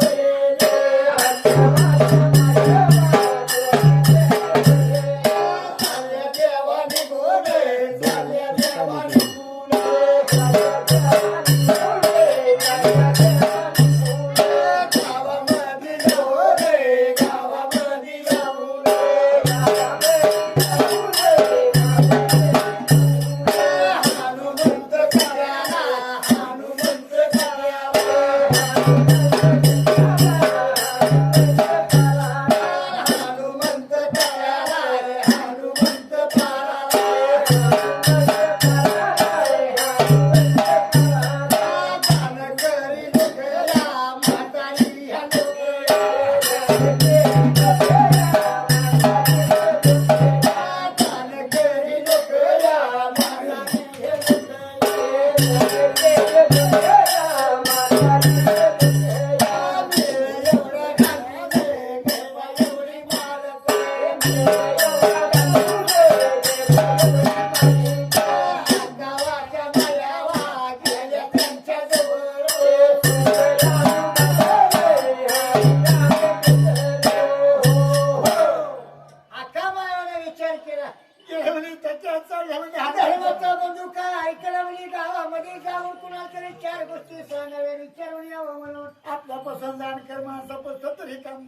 भैया अख्खा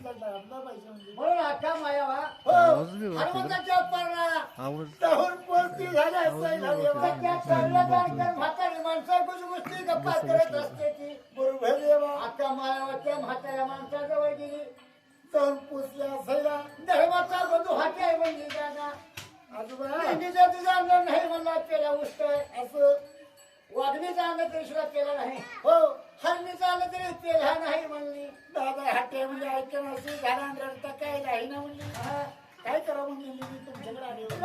आपला पाहिजे म्हणजे मायावा हो. हनुमंताच्या पर्णा जाऊन पोरती झाल्या म्हातारी माणसं गोष्टी गप्पा करत असते ती. बरोबर देवा अख्खा मायावाच्या म्हाताऱ्या माणसाजवळ गेली. जाऊन पोचल्या सैला धर्माचा बंधू हाती आहे म्हणजे दादा. आजोबा. मेंढीचा तुझा अंग नाही म्हणला त्याला उष्ट असं. वाघणीचा अंग तरी सुद्धा केला नाही. हो. हल्ली चालत तरी तेला नाही म्हणली दादा हट्टे म्हणजे ऐकणं असे झाडा रडता काय नाही ना म्हणली हा. काय करा म्हणली मी तुमच्याकडे आले होते.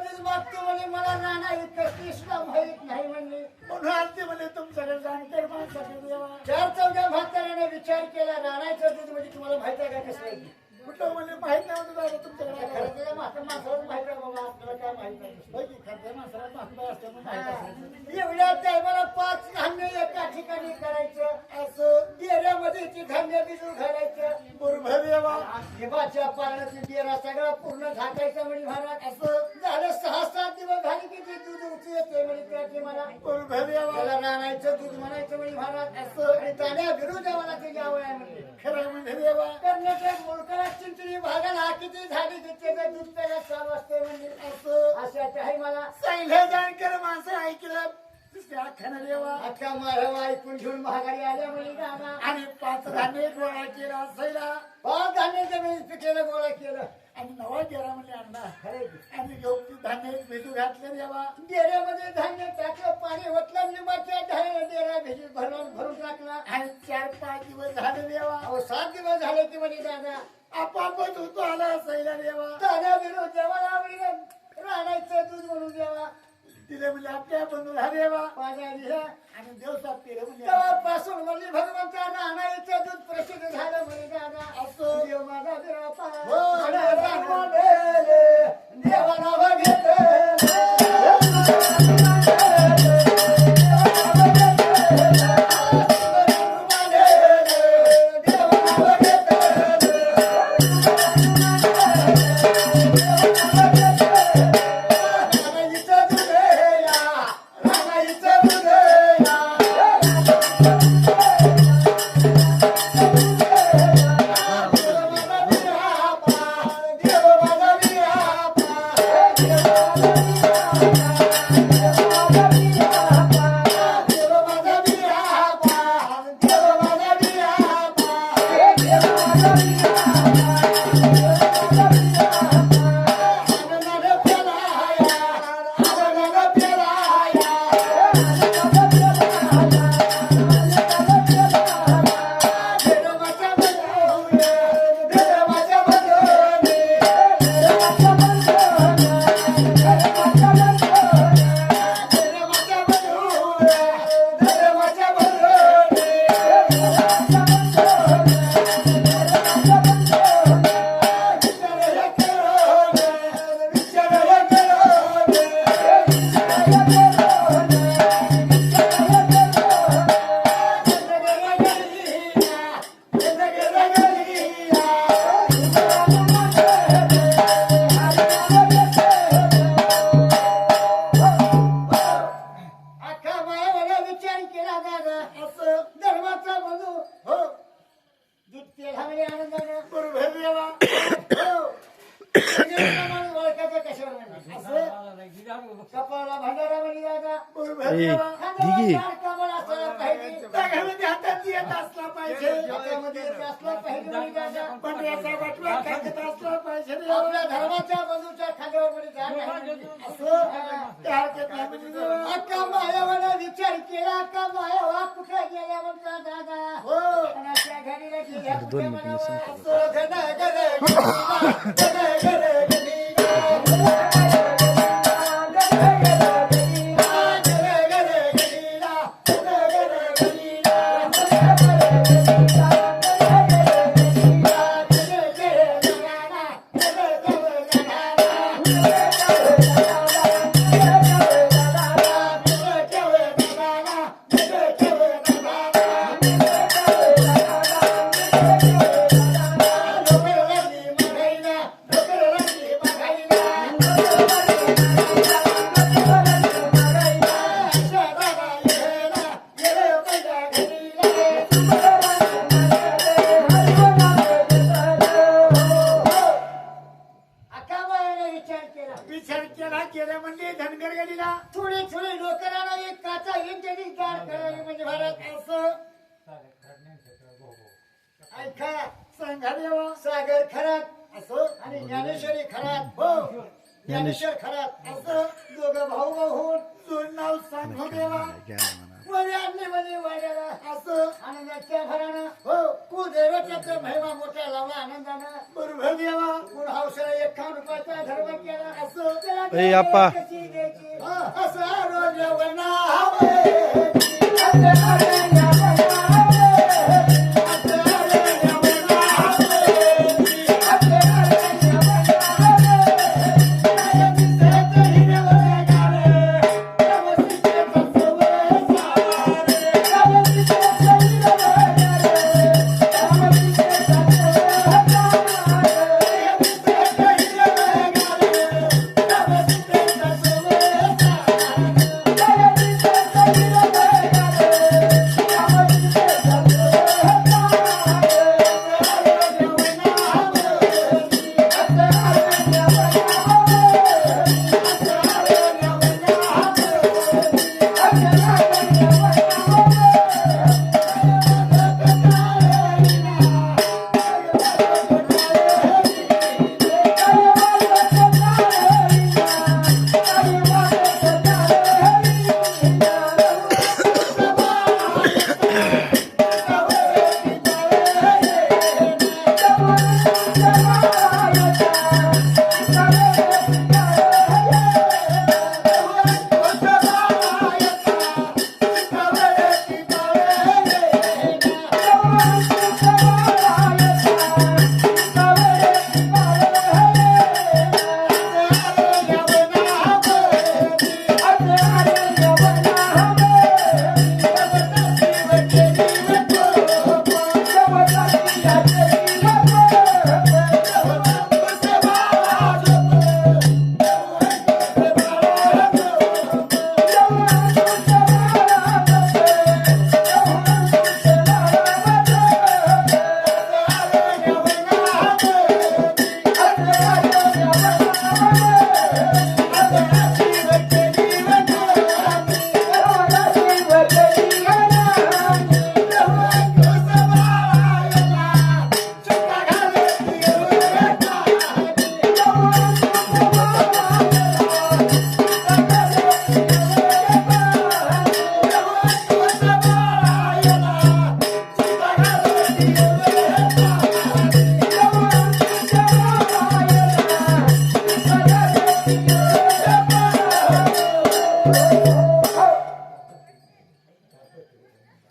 दिस मागतो म्हणे मला राहणार इतकं ती माहीत नाही म्हणले म्हणून आलते म्हणे तुमच्याकडे जाणकार माणसाकडे देवा चार चौघ्या म्हाताऱ्याने विचार केला राहण्याच्या दिस म्हणजे तुम्हाला माहिती आहे का कसं आहे? कुठं म्हणजे माहीत नाही होतं दादा तुमच्याकडे आले खरं होते. तर म्हाता माणसालाच माहीत आहे बाबा आपल्याला काय माहीत नाही. होय की, खरं माणसाला माहिती असल्यामुळे माहीत असायचं. एवढ्या टायमाला पाच धान्य एका ठिकाणी करायचं असं डेऱ्यामध्ये ती धान्य भिजून घालायचं. देवाच्या पालनाची डेरा सगळा पूर्ण झाकायचा म्हणजे महाराज. असं झालं सहा सात दिवस झाले की ते दूध उचलू येते म्हणजे त्याचे मला बरोबर देवा त्याला राणायचं दूध म्हणायचं म्हणजे महाराज. असं आणि ताण्या विरुद्ध मला ते जावं आहे म्हणजे खरं म्हणजे देवा कर्नाटक मुलकाला चिंचणी भागाला किती झाली त्याचं दूध त्याला चालू असते म्हणजे असं अशा आहे मला. चांगलं जाणकर माणसं ऐकलं. दुसऱ्या खाना देवा. अख्खा मारवा ऐकून घेऊन महागारी आल्या म्हणजे दादा. आणि पाच धान्य गोळा केला असायला. पाच धान्य जमीन गोळा केलं. आणि नवा गेला म्हणजे अण्णा आणि ती धान्य भिजू घातले देवा. डेऱ्यामध्ये धान्य टाकलं पाणी ओतलं लिंबाच्या धान्य डेरा भिजून भरून भरून टाकला. आणि चार पाच दिवस झाले देवा. अहो सात दिवस झाले की म्हणजे दादा. आपापच होतो आला असायला देवा. ताण्या विरोध देवाला आवडीनं राहण्याचं दूध म्हणून देवा तिले म्हणजे आपल्या बंधूला देवा माझ्या दिशा आणि देवसात केलं म्हणजे तेव्हापासून म्हणजे भगवंता राहण्याचं दूध प्रसिद्ध झालं म्हणजे दादा. असं. देव माझा देवा देवाला बघितलं पाहिजे. देवा. आपल्या धर्माच्या बाजूच्या खांद्यावर म्हणे जाण आहे. असं? त्या हरकत नाही देवा. अक्का मायावाला विचार केला. अक्का मायावा कुठे गेल्या म्हणता दादा? हो. आणि अशा घडीला गेल्या कुठे म्हणावं? असं घन घन घडीला, घन घन ऐका सांगा देवा सागर खरात असं आणि ज्ञानेश्वरी खरात हो. ज्ञानेश्वर खरात असं दोघं भाऊ भाऊ होऊन दोन नाव सांगू देवा. वाड्याला असं आनंदाच्या भरानं हो. कुलदैवताचा महिमा मोठा लावला आनंदानं. बरोबर देवा. कुण हौसला एकावन्न रुपयाचा धर्म केला असं. त्याला ए, आप्पा. कशी द्यायची? हं, असं रोज.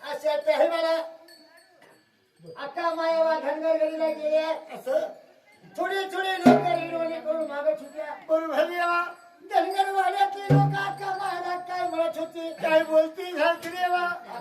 अशा अक्का मायावा धनगर गडीला गेल्या असं. थोडे थोडे लोक करून मागत होत्या बरोबर देवा धनगर वाड्यातले लोक अक्का मायाला काय म्हणत होते? काय बोलती झाली देवा